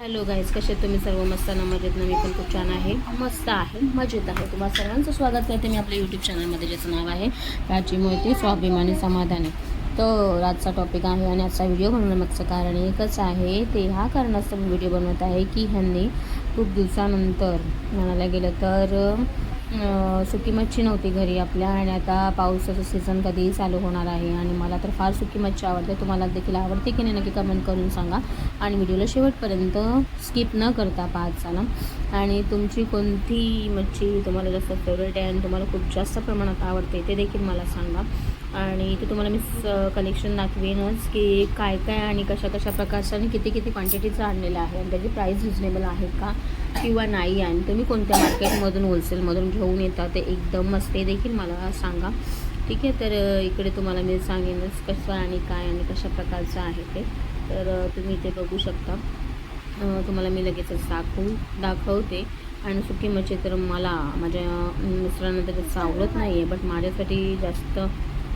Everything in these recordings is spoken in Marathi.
हॅलो गाईज कसे तुम्ही सर्व? मस्त ना मजेत ना? मी पण खूप छान आहे. मस्त आहे मजेत आहे. तुम्हाला सर्वांचं स्वागत करते मी आपल्या यूट्यूब चॅनलमध्ये ज्याचं नाव आहे प्राची मोहिती स्वाभिमानी समाधानी. तर आजचा टॉपिक आहे आणि आजचा व्हिडिओ बनवण्यामागचं कारण एकच आहे ते ह्या कारणास्तव व्हिडिओ बनवत आहे की ह्यांनी खूप दिवसानंतर म्हणायला गेलं तर सुकी मच्छी नव्हती घरी आपल्या आणि आता पावसाचं सीझन कधीही चालू होणार आहे आणि मला तर फार सुकी मच्छी आवडते. तुम्हाला देखील आवडते की नाही नक्की कमेंट करून सांगा. आणि व्हिडिओला शेवटपर्यंत स्किप न करता पाहत चाला. आणि तुमची कोणती मच्छी तुम्हाला जास्त फेवरेट आहे आणि तुम्हाला खूप जास्त प्रमाणात आवडते ते देखील मला सांगा. आणि ते तुम्हाला मी कलेक्शन दाखवेनच की काय काय आणि कशा कशा प्रकारचं आणि किती किती क्वांटिटीचं आणलेलं आहे आणि त्याची प्राईस रिजनेबल आहे का किंवा नाही आणि तुम्ही कोणत्या मार्केटमधून होलसेलमधून घेऊन येता ते एकदम ते देखील मला सांगा. ठीक आहे तर इकडे तुम्हाला मी सांगेनच कसं आणि काय आणि कशा प्रकारचं आहे ते. तर तुम्ही इथे बघू शकता. तुम्हाला मी लगेचच दाखवू दाखवते. आणि सुकी मच्छी तर मला माझ्या मिस्टरांना तर जास्त आवडत नाही आहे बट माझ्यासाठी जास्त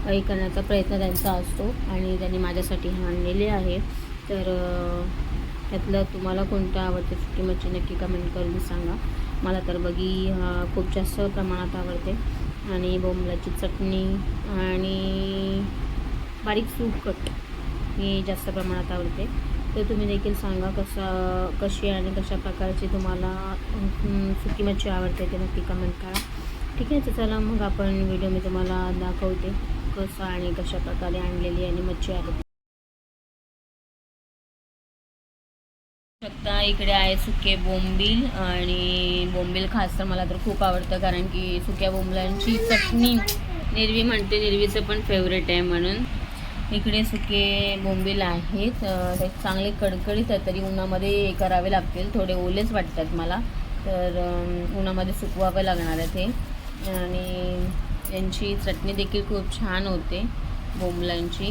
काही करण्याचा प्रयत्न त्यांचा असतो आणि त्यांनी माझ्यासाठी हा आणलेले आहे. तर त्यातलं तुम्हाला कोणतं आवडते सुकी मच्छी नक्की कमेंट करून सांगा. मला तर बघी हा खूप जास्त प्रमाणात आवडते. आणि बोंबलाची चटणी आणि बारीक सुकट हे जास्त प्रमाणात आवडते. तर तुम्ही देखील सांगा कसं कशी आणि कशा प्रकारची तुम्हाला सुकी मच्छी आवडते ते नक्की कमेंट करा. ठीक आहे तर चला मग आपण व्हिडिओ मी तुम्हाला दाखवते. कसं आणि कशा प्रकारे आणलेली आणि मच्छी आहे शकता इकडे आहे सुके बोंबील आणि बोंबील खास तर मला तर खूप आवडतं कारण की सुक्या बोंबलांची चटणी निरवी म्हणते निरवीचं पण फेवरेट आहे म्हणून. इकडे सुके बोंबील आहेत. ते चांगले कडकडीत आहेत तरी उन्हामध्ये करावे लागतील. थोडे ओलेच वाटतात मला. तर उन्हामध्ये सुकवावे लागणार आहे ते आणि यांची चटणी देखील खूप छान होते बोंबलांची.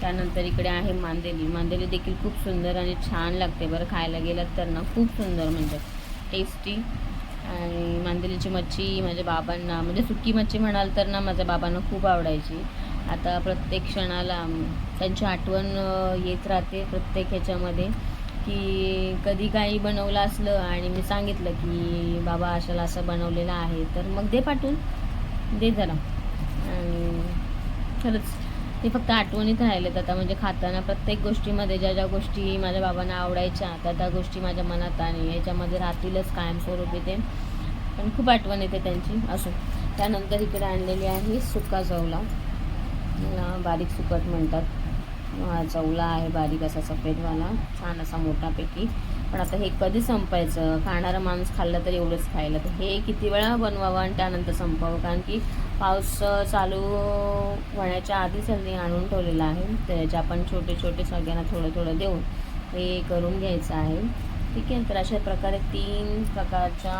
त्यानंतर इकडे आहे मांदेली. मांदेली देखील खूप सुंदर आणि छान लागते बरं खायला गेलं तर ना. खूप सुंदर म्हणजे. टेस्टी आणि मांदेलीची मच्छी माझ्या बाबांना म्हणजे सुकी मच्छी म्हणाल तर ना माझ्या बाबांना खूप आवडायची. आता प्रत्येक क्षणाला त्यांची आठवण येत राहते प्रत्येक ह्याच्यामध्ये. की कधी काही बनवलं असलं आणि मी सांगितलं की बाबा अशाला असं बनवलेलं आहे तर मग दे पाठवून. दे जरा. आणि खरंच ते फक्त आठवणीत राहिलेत आता. म्हणजे खाताना प्रत्येक गोष्टीमध्ये ज्या ज्या गोष्टी माझ्या बाबांना आवडायच्या त्या त्या गोष्टी माझ्या मनात आणि याच्यामध्ये राहतीलच कायमस्वरूपी ते. पण खूप आठवण येते त्यांची असो त्यानंतर इकडे आणलेली आहे सुका चवला बारीक सुकट म्हणतात. चवला आहे बारीक असा सफेदवाला. छान असा मोठापैकी. पण आता हे कधी संपायचं? खाणारा माणूस खाल्लं तर एवढंच खायला. तर हे किती वेळा बनवावं आणि त्यानंतर संपावं? कारण की पाऊस चालू होण्याच्या आधीच त्यांनी आणून ठेवलेलं आहे. त्याचे आपण छोटे छोटे सगळ्यांना थोडं थोडं देऊन हे करून घ्यायचं आहे. ठीक आहे तर अशा प्रकारे तीन प्रकारच्या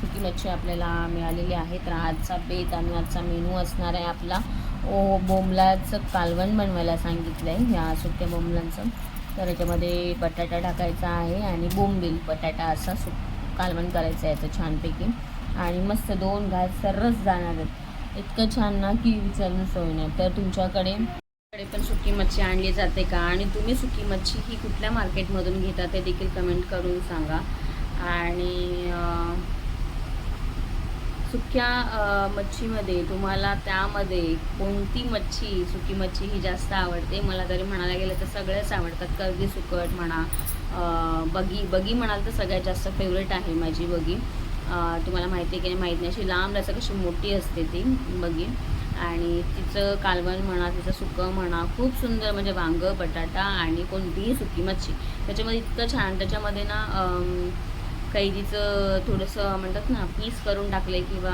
सुकी मच्छी आपल्याला मिळालेली आहे तर आजचा बेत आणि आजचा मेनू असणार आहे आपला ओ बोंबलाचं कालवण बनवायला सांगितलं आहे ह्या सुक्या बोंबलांचं. तर याच्यामध्ये बटाटा टाकायचा आहे आणि बोंबील बटाटा असा सु कालवण करायचं आहे याचं छानपैकी. आणि मस्त दोन घास सर्रस जाणार आहेत. इतकं छान ना की विचारून सोय नाही. तर तुमच्याकडे कडे पण सुकी मच्छी आणली जाते का? आणि तुम्ही सुकी मच्छी ही कुठल्या मार्केटमधून घेता ते देखील कमेंट करून सांगा. आणि सुक्या मच्छीमध्ये तुम्हाला त्यामध्ये कोणती मच्छी सुकी मच्छी ही जास्त आवडते? मला जरी म्हणायला गेलं तर सगळ्याच आवडतात. कर्दी सुकट म्हणा बगी बगी म्हणाल तर सगळ्यात जास्त फेवरेट आहे माझी बगी. तुम्हाला माहिती आहे की नाही माहीत नाही अशी लांब असं कशी मोठी असते ती बगी. आणि तिचं कालवण म्हणा तिचं सुकं म्हणा खूप सुंदर म्हणजे वांगं बटाटा आणि कोणतीही सुकी मच्छी. त्याच्यामध्ये इतकं छान त्याच्यामध्ये ना कैरीचं थोडंसं म्हणतात ना पीस करून टाकले किंवा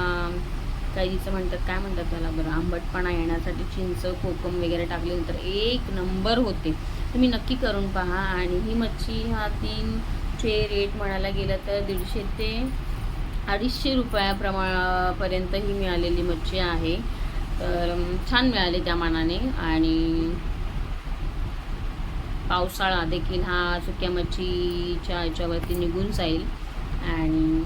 कैरीचं म्हणतात काय म्हणतात त्याला बरं आंबटपणा येण्यासाठी चिंच कोकम वगैरे टाकले तर एक नंबर होते. तुम्ही नक्की करून पहा. आणि ही मच्छी हा तीनचे रेट म्हणायला गेलं तर दीडशे ते अडीचशे रुपयाप्रमाणापर्यंत ही मिळालेली मच्छी आहे. तर छान मिळाली त्या मानाने. आणि पावसाळा देखील हा सुक्या मच्छीच्या याच्यावरती निघून जाईल. आणि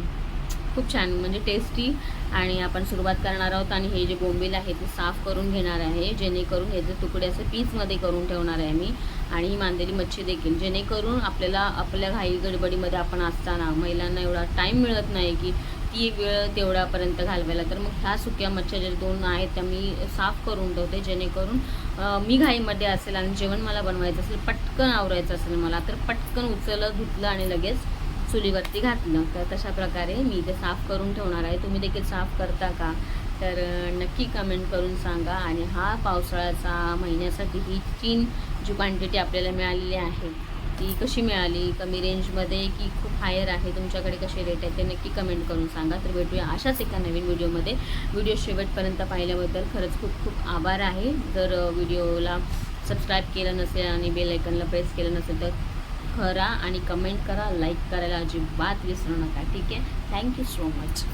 खूप छान म्हणजे टेस्टी आणि आपण सुरुवात करणार आहोत आणि हे जे बोंबील आहे ते साफ करून घेणार आहे. जेणेकरून हे जे तुकडे असे पीसमध्ये करून ठेवणार आहे मी. आणि ही मांदेली मच्छी देखील. जेणेकरून आपल्याला आपल्या घाई गडबडीमध्ये आपण असताना महिलांना एवढा टाईम मिळत नाही की ती वेळ तेवढ्यापर्यंत घालवायला. तर मग ह्या सुक्या मच्छ्या ज्या दोन आहेत त्या मी साफ करून ठेवते. जेणेकरून मी घाईमध्ये असेल आणि जेवण मला बनवायचं असेल पटकन आवरायचं असेल मला तर पटकन उचललं धुतलं आणि लगेच चुलीवरती घातलं. तर तशा प्रकारे मी ते साफ करून ठेवणार आहे. तुम्ही देखील साफ करता का? तर नक्की कमेंट करून सांगा. आणि हा पावसाळ्याचा महिन्यासाठी ही तीन जी क्वांटिटी आपल्याला मिळालेली आहे ती कशी मिळाली? कमी रेंजमध्ये की खूप हायर आहे? तुमच्याकडे कसे रेट आहे? ते नक्की कमेंट करून सांगा. तर भेटूया अशाच एका नवीन व्हिडिओमध्ये व्हिडिओ शेवटपर्यंत पाहिल्याबद्दल खरंच खूप खूप आभार आहे. जर व्हिडिओला सबस्क्राईब केलं नसेल आणि बेल आयकनला प्रेस केलं नसेल तर करा आणि कमेंट करा लाईक करायला अजिबात विसरू नका ठीक आहे? Thank you so much